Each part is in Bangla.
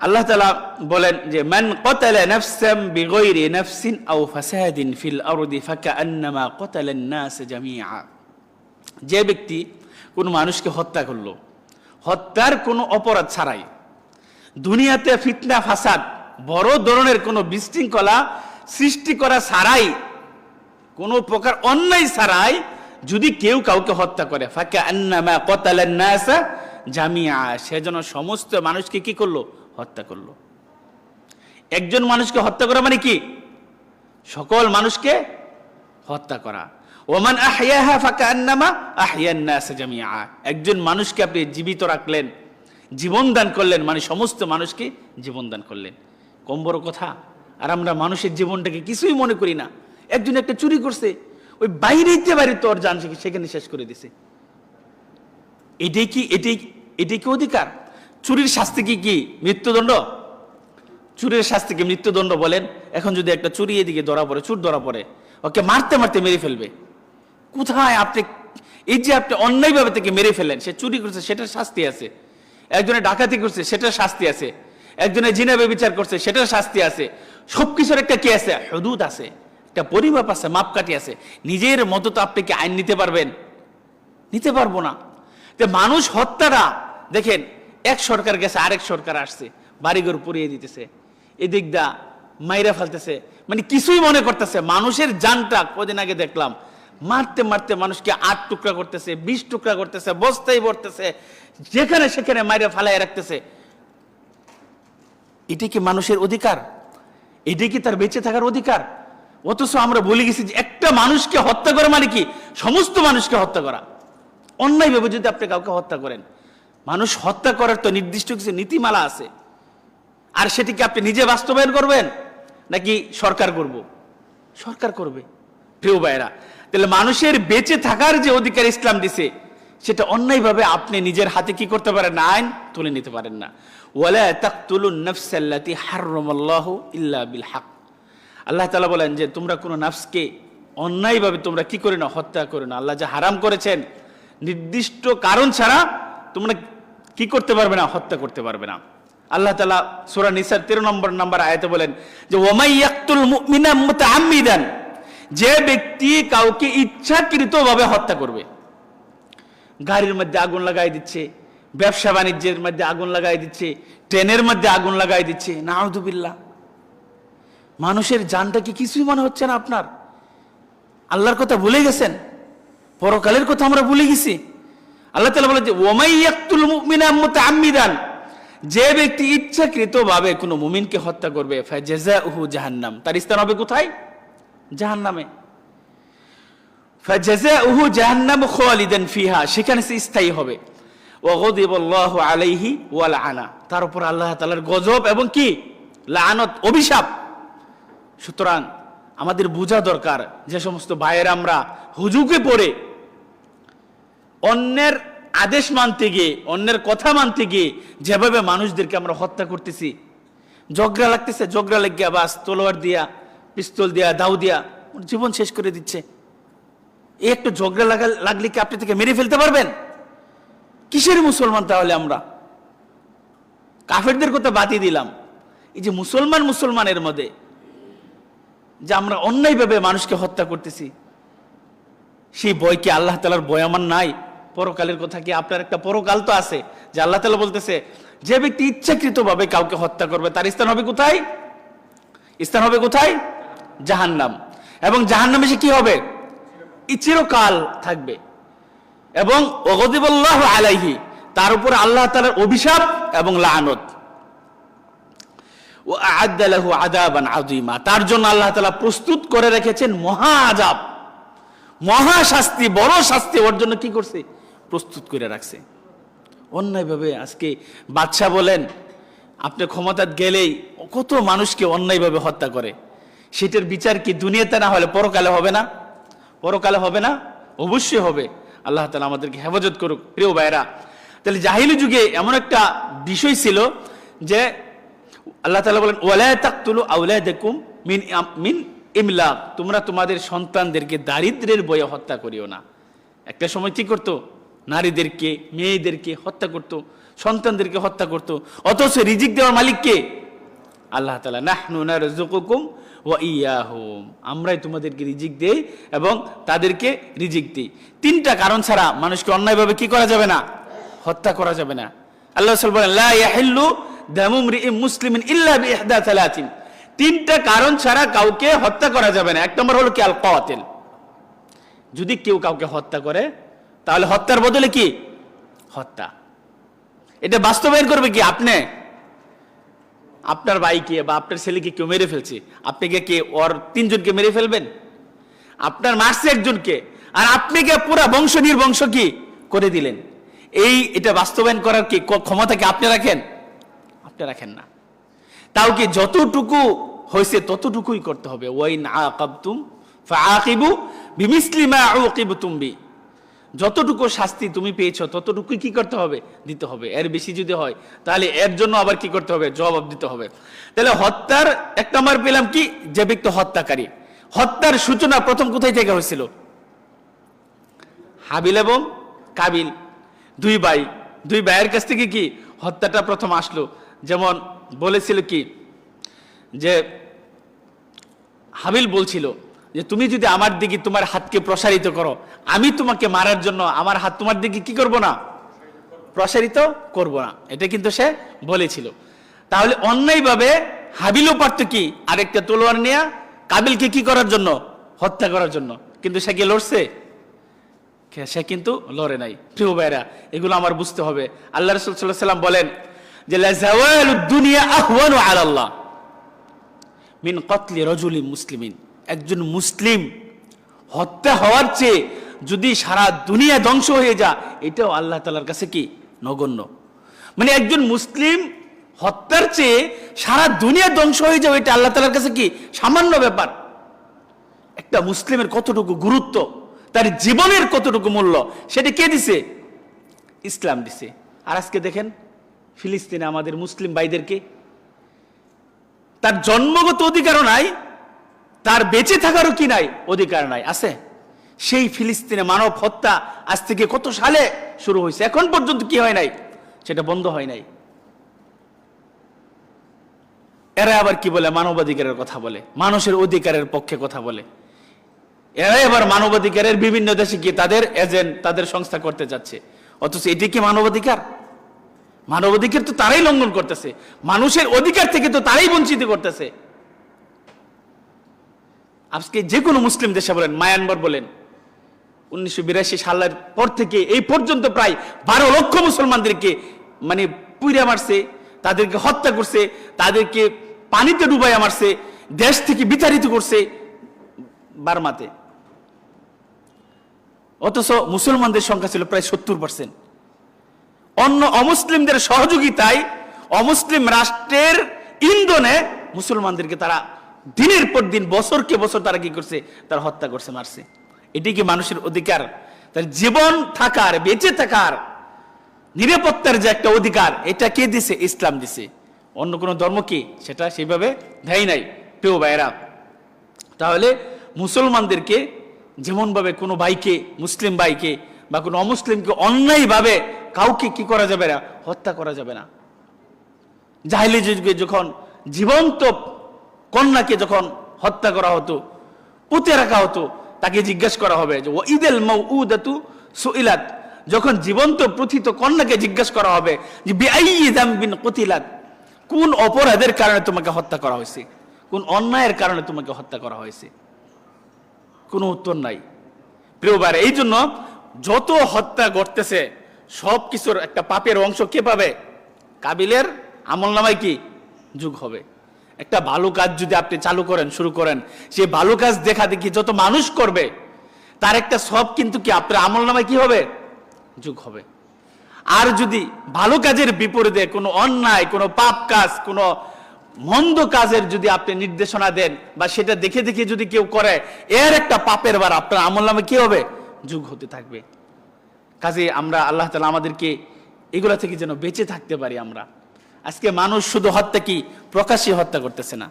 আল্লাহ তালা বলেন যে, মান কতালা নাফসাম বিগৈরি নাফসিন আও ফাসাদিন ফিল আরদি ফাকা আন্নামা কতালান নাস জামিআ। যে ব্যক্তি কোনো মানুষকে হত্যা করল, হত্যার কোনো অপরাধ ছাড়াই দুনিয়াতে ফিতনা, ফাসাদ, বড় ধরনের কোনো বিশৃঙ্খলা সৃষ্টি করা ছাড়াই, কোনো প্রকার অন্যায় ছাড়াই যদি কেউ কাউকে হত্যা করে ফাঁকে আন্নামা কতালেন নাসা জামিয়া সে যেন সমস্ত মানুষকে কি করল হত্যা করল। একজন মানুষকে হত্যা করা মানে কি? সকল মানুষকে হত্যা করা। ওমান ফাঁকা আন্নামা একজন মানুষকে আপনি জীবিত রাখলেন, জীবন দান করলেন মানে সমস্ত মানুষকে জীবন দান করলেন। কম বড় কথা, আর আমরা মানুষের জীবনটাকে কিছুই মনে করি না। একজন একটা চুরি করছে, ওই বাইরে যে বাইরে তোর যান সেখানে শেষ করে দিছে। এটাই কি, এটাই এটাই কি অধিকার? চুরির শাস্তি কি কি? মৃত্যুদণ্ড? চুরির শাস্তি কি, মৃত্যুদণ্ড বলেন? এখন যদি একটা চুরি এদিকে ধরা পড়ে, চুর ধরা পড়ে, ওকে মারতে মারতে মেরে ফেলবে। কোথায় আপনি, এই যে আপনি অন্যায়ভাবে থেকে মেরে ফেলেন সে চুরি করছে, সেটার শাস্তি আছে। একজনে ডাকাতি করছে, সেটার শাস্তি আছে। একজনে জিনাবে বিচার করছে, সেটার শাস্তি আছে। সবকিছুর একটা কি আছে? হদুদ আছে, একটা পরিমাপ আছে, মাপকাঠি আছে। নিজের মতো তো আপনি কি আইন নিতে পারবেন? নিতে পারব না। মানুষ হত্যাটা দেখেন এক সরকার গেছে, আরেক সরকার আসছে, বাড়িঘর পুড়িয়ে দিতেছে। এদিক দা মাইরা ফেলতেছে। মানে কিছুই মনে করতেছে মানুষের জানটা কদিন আগে দেখলাম। মারতে মারতে মানুষকে আট টুকরা করতেছে, বিশ টুকরা করতেছে বস্তাই ভরতেছে, যেখানে সেখানে মাইরা ফালাই রাখতেছে। এটি কি মানুষের অধিকার? এটি কি তার বেঁচে থাকার অধিকার? অথচ আমরা বলে গেছি যে একটা মানুষকে হত্যা করা মানে কি? সমস্ত মানুষকে হত্যা করা। অন্যায়ভাবে যদি আপনি কাউকে হত্যা করেন মানুষ হত্যা করার তো নির্দিষ্ট কিছু নীতিমালা আছে। আর সেটিকে আপনি নিজে বাস্তবায়ন করবেন? নাকি সরকার করব? সরকার করবে। প্রিয় ভাইরা তাহলে মানুষের বেঁচে থাকার যে অধিকার ইসলাম দিছে, সেটা অন্যায়ভাবে আপনি নিজের হাতে কি করতে পারেন না, আইন তুলে নিতে পারেন না। আল্লাহ বলেন যে, তোমরা কোনো নাফসকে অন্যায়ভাবে তোমরা কি করে না হত্যা করো না আল্লাহ যা হারাম করেছেন, নির্দিষ্ট কারণ ছাড়া তোমরা কি করতে পারবে না, হত্যা করতে পারবে না। আল্লাহ তালা সুরা নিসার তেরো নম্বর নাম্বার আয়তে বলেন যে, ওমাই ইয়াকতুল মুমিনা মুতাআম্মিদান যে ব্যক্তি কাউকে ইচ্ছাকৃতভাবে হত্যা করবে, গাড়ির মধ্যে আগুন লাগাই দিচ্ছে, ব্যবসা বাণিজ্যের মধ্যে আগুন লাগাই দিচ্ছে, ট্রেনের মধ্যে আগুন লাগাই দিচ্ছে নাউদুবিল্লাহ মানুষের জানটা কি কিছুই মনে হচ্ছে না আপনার? আল্লাহর কথা ভুলে গেছেন? পরকালের কথা আমরা ভুলে গেছি। আল্লাহ তালা বলে যে, ওমাই ইয়াকতুল মুমিনা মুতাআম্মিদান। যে ব্যক্তি ইচ্ছাকৃতভাবে কোনো মুমিনকে হত্যা করবে ফাজাজাউহু জাহান্নাম। তার স্থান হবে কোথায়? জাহান্নামে। ফাজাজাউহু জাহান্নাম খালিদান ফিহা, সেখানে সে স্থায়ী হবে। ওয়া গদিবাল্লাহু আলাইহি ওয়া লাআনা। তার উপর আল্লাহ তাআলার গজব এবং কি? লাআনত, অভিশাপ। সুতরাং আমাদের বোঝা দরকার যে সমস্ত ভাইয়ের আমরা হুজুকে পড়ে অন্যের আদেশ মানতে গিয়ে, অন্যের কথা মানতে গিয়ে যেভাবে মানুষদেরকে আমরা হত্যা করতেছি, ঝগড়া লাগতেছে, ঝগড়া লেগে বাস তলোয়ার দিয়া, পিস্তল দিয়া, দাউ দিয়া জীবন শেষ করে দিচ্ছে। এই একটু ঝগড়া লাগা, লাগলে কি আপনি থেকে মেরে ফেলতে পারবেন? কিসের মুসলমান তাহলে আমরা? কাফেরদের কথা বাতিয়ে দিলাম। এই যে মুসলমান মুসলমানের মধ্যে, যে আমরা অন্যায়ভাবে মানুষকে হত্যা করতেছি, সেই বই কি আল্লাহ তালার বই আমার নাই। পরকালের কথা কি আপনার একটা পরকাল তো আছে, যে আল্লাহ তালা বলতেছে, যে ব্যক্তি ইচ্ছাকৃতভাবে কাউকে হত্যা করবে, তার স্থান হবে কোথায়? স্থান হবে কোথায়? জাহান্নাম। এবং জাহান্নামে সে কি হবে? চিরকাল থাকবে। এবং অগদিবল্লাহ আলাইহি, তার উপর আল্লাহ তালার অভিশাপ এবং লানত। ও আদালাহু আদাবান আদিমা তার জন্য আল্লাহ তালা প্রস্তুত করে রেখেছেন মহা আজাব মহা শাস্তি, বড় শাস্তি ওর জন্য কি করছে? প্রস্তুত করে রাখছে। অন্যায়ভাবে আজকে বাদশাহ বলেন, আপনি ক্ষমতা গেলেই কত মানুষকে অন্যায়ভাবে হত্যা করে। সেটার বিচার কি দুনিয়াতে না হলে পরকালে হবে না? পরকালে হবে না? অবশ্যই হবে। আল্লাহ তালা আমাদেরকে হেফাজত করুক। প্রিয় ভাইরা তাহলে জাহিলি যুগে এমন একটা বিষয় ছিল যে আল্লাহ তালা বলেন, ওয়ালা তাকতুলু দেখুম মিন মিন ইমলাক। তোমরা তোমাদের সন্তানদেরকে দারিদ্রের বয়ে হত্যা করিও না। একটা সময় কি করতো? নারীদেরকে, মেয়েদেরকে হত্যা করতো, সন্তানদেরকে হত্যা করতো। অথচ রিজিক দেওয়ার মালিককে? আল্লাহ তালা নাহনু নারজুকুকুম ওয়া ইয়াহুম। আমরাই তোমাদেরকে রিজিক দেই এবং তাদেরকে রিজিক দিই। তিনটা কারণ ছাড়া মানুষকে অন্যায়ভাবে কি করা যাবে না? হত্যা করা যাবে না। আল্লাহ বলেন, লা ইয়াহিল্লু দামু মরিইম মুসলিমিন ইল্লা তিনটা কারণ ছাড়া কাউকে হত্যা করা যাবে না। এক নম্বর হলো কি? আল কাতিল যদি কেউ কাউকে হত্যা করে তাহলে হত্যার বদলে কি? হত্যা। এটা বাস্তবায়ন করবে কি আপনি? আপনার ভাইকে বা আপনার ছেলেকে কেউ মেরে ফেলছে। আপনি গিয়ে কে? ওর তিনজনকে মেরে ফেলবেন? আপনার মারছে একজনকে। আর আপনি কে? পুরা বংশ নির্বংশ কি করে দিলেন? এই এটা বাস্তবায়ন করার কি ক- ক্ষমতা কি আপনি রাখেন? আপনি রাখেন না। তাও কি যতটুকু হয়েছে ততটুকুই করতে হবে। ওয়াইন আকাবতুম ফাআকিবু বিমিসলি মা উকিবতুম বি। যতটুকু শাস্তি তুমি পেয়েছ, ততটুকুই কি করতে হবে? দিতে হবে। এর বেশি যদি হয়, তাহলে এর জন্য আবার কি করতে হবে? জবাব দিতে হবে। তাহলে হত্যার এক নম্বর পেলাম কি? যে ব্যক্তি হত্যাকারী। হত্যার সূচনা প্রথম কোথায় থেকে হয়েছিল? হাবিল এবং কাবিল। দুই ভাই। দুই ভাইয়ের কাছ থেকে কি হত্যাটা প্রথম আসলো? যেমন বলেছিল কি? যে হাবিল বলছিল যে তুমি যদি আমার দিকে তোমার হাতকে প্রসারিত করো, আমি তোমাকে মারার জন্য আমার হাত তোমার দিকে কি করব না? প্রসারিত করব না। এটা কিন্তু সে বলেছিল। তাহলে অন্যায়ভাবে হাবিলও পারত কি? আরেকটা তলোয়ার নেয়া, কাবিলকে কি করার জন্য? হত্যা করার জন্য। কিন্তু সে কি লড়ছে? সে কিন্তু লড়ে নাই। প্রিয় ভাইরা, এগুলো আমার বুঝতে হবে। আল্লাহ রসুল সাল্লাম বলেন যে দুনিয়া আহওয়ানু আলাল্লাহ মিন কতলি রজুলি মুসলিমিন। একজন মুসলিম হত্যা হওয়ার চেয়ে যদি সারা দুনিয়া ধ্বংস হয়ে যা এটাও আল্লাহ তালার কাছে কি? নগণ্য। মানে একজন মুসলিম হত্যার চেয়ে সারা দুনিয়া ধ্বংস হয়ে যাবে এটা আল্লাহ তালার কাছে কি? সামান্য ব্যাপার। একটা মুসলিমের কতটুকু গুরুত্ব, তার জীবনের কতটুকু মূল্য, সেটা কে দিছে? ইসলাম দিছে। আর আজকে দেখেন, ফিলিস্তিনে আমাদের মুসলিম ভাইদেরকে তার জন্মগত অধিকারও নাই তার বেঁচে থাকারও কি নাই? অধিকার নাই। আছে? সেই ফিলিস্তিনে মানব হত্যা আজ থেকে কত সালে শুরু হয়েছে? এখন পর্যন্ত কি হয় নাই? সেটা বন্ধ হয় নাই। এরা আবার কি বলে? মানবাধিকারের কথা বলে। মানুষের অধিকারের পক্ষে কথা বলে। এরা এবার মানবাধিকারের বিভিন্ন দেশে গিয়ে তাদের এজেন্ট তাদের সংস্থা করতে যাচ্ছে। অথচ এটি কি মানবাধিকার? মানবাধিকার তো তারাই লঙ্ঘন করতেছে। মানুষের অধিকার থেকে তো তারাই বঞ্চিত করতেছে। আজকে যে কোনো মুসলিম দেশে বলেন, মায়ানমার বলেন, উনিশশো বিরাশি সালের পর থেকে এই পর্যন্ত প্রায় বারো লক্ষ মুসলমানদেরকে মানে পুইরা মারছে, তাদেরকে হত্যা করছে, তাদেরকে পানিতে ডুবাইয়া মারছে, দেশ থেকে বিতাড়িত করছে বার্মাতে। অথচ মুসলমানদের সংখ্যা ছিল প্রায় সত্তর পার্সেন্ট অন্য অমুসলিমদের সহযোগিতায় অমুসলিম রাষ্ট্রের ইন্ধনে মুসলমানদেরকে তারা দিনের পর দিন, বছরকে বছর তারা কি করছে? তারা হত্যা করছে, মারছে। এটি কি মানুষের অধিকার? তার জীবন থাকার, বেঁচে থাকার, নিরাপত্তার যে একটা অধিকার, এটা কে দিছে? ইসলাম দিছে। অন্য কোনো ধর্ম কি? সেটা সেইভাবে দেয় নাই, প্রিয় ভাইয়েরা। তাহলে মুসলমানদেরকে যেমনভাবে কোনো ভাইকে, মুসলিম ভাইকে বা কোনো অমুসলিমকে অন্যায়ভাবে কাউকে কি করা যাবে না? হত্যা করা যাবে না। জাহিলি যুগে যখন জীবন্ত কন্যাকে যখন হত্যা করা হতো, পুঁতে রাখা হতো, তাকে জিজ্ঞেস করা হবে যে, ও ঈদেল মৌদাতু সুইলাত? যখন জীবন্ত প্রথিত কন্যাকে জিজ্ঞেস করা হবে যে বিন কতিলাত? কোন অপরাধের কারণে তোমাকে হত্যা করা হয়েছে? কোন অন্যায়ের কারণে তোমাকে হত্যা করা হয়েছে? কোনো উত্তর নাই। প্রিয়বার এই জন্য যত হত্যা ঘটতেছে সব কিছুর একটা পাপের অংশ কে পাবে? কাবিলের আমল নামায় কি? যুগ হবে। একটা ভালো কাজ যদি আপনি চালু করেন, শুরু করেন সেই ভালো কাজ দেখা দেখি যত মানুষ করবে, তার একটা সব কিন্তু কি আপনার আমল নামায় কি হবে? যুগ হবে। আর যদি ভালো কাজের বিপরীতে কোনো অন্যায়, কোনো পাপ কাজ, কোনো মন্দ কাজের যদি আপনি নির্দেশনা দেন বা সেটা দেখে দেখে যদি কেউ করে, এর একটা পাপের বার আপনার আমল নামে কি হবে? যুগ হতে থাকবে। কাজে আমরা আল্লাহ তালা আমাদেরকে এগুলা থেকে যেন বেঁচে থাকতে পারি আমরা। আজকে মানুষ শুধু হত্যা কি? প্রকাশ্যে হত্যা করতেছে না।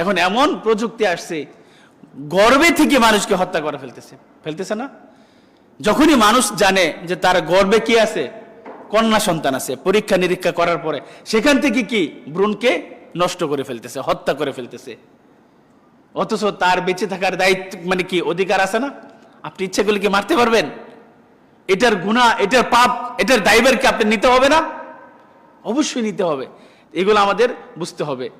এখন এমন প্রযুক্তি আসছে, গর্বে থেকে মানুষকে হত্যা করে ফেলতেছে। ফেলতেছে না? যখনই মানুষ জানে যে তার গর্বে কি আছে, কন্যা সন্তান আছে, পরীক্ষা নিরীক্ষা করার পরে, সেখান থেকে কি ভ্রূণকে নষ্ট করে ফেলতেছে, হত্যা করে ফেলতেছে? অথচ তার বেঁচে থাকার দায়িত্ব মানে কি, অধিকার আছে না? আপনি ইচ্ছে করলে কি মারতে পারবেন? এটার গুণা এটার পাপ, এটার দায়ভার কি আপনি নিতে হবে না? অবশ্যই নিতে হবে। এগুলো আমাদের বুঝতে হবে।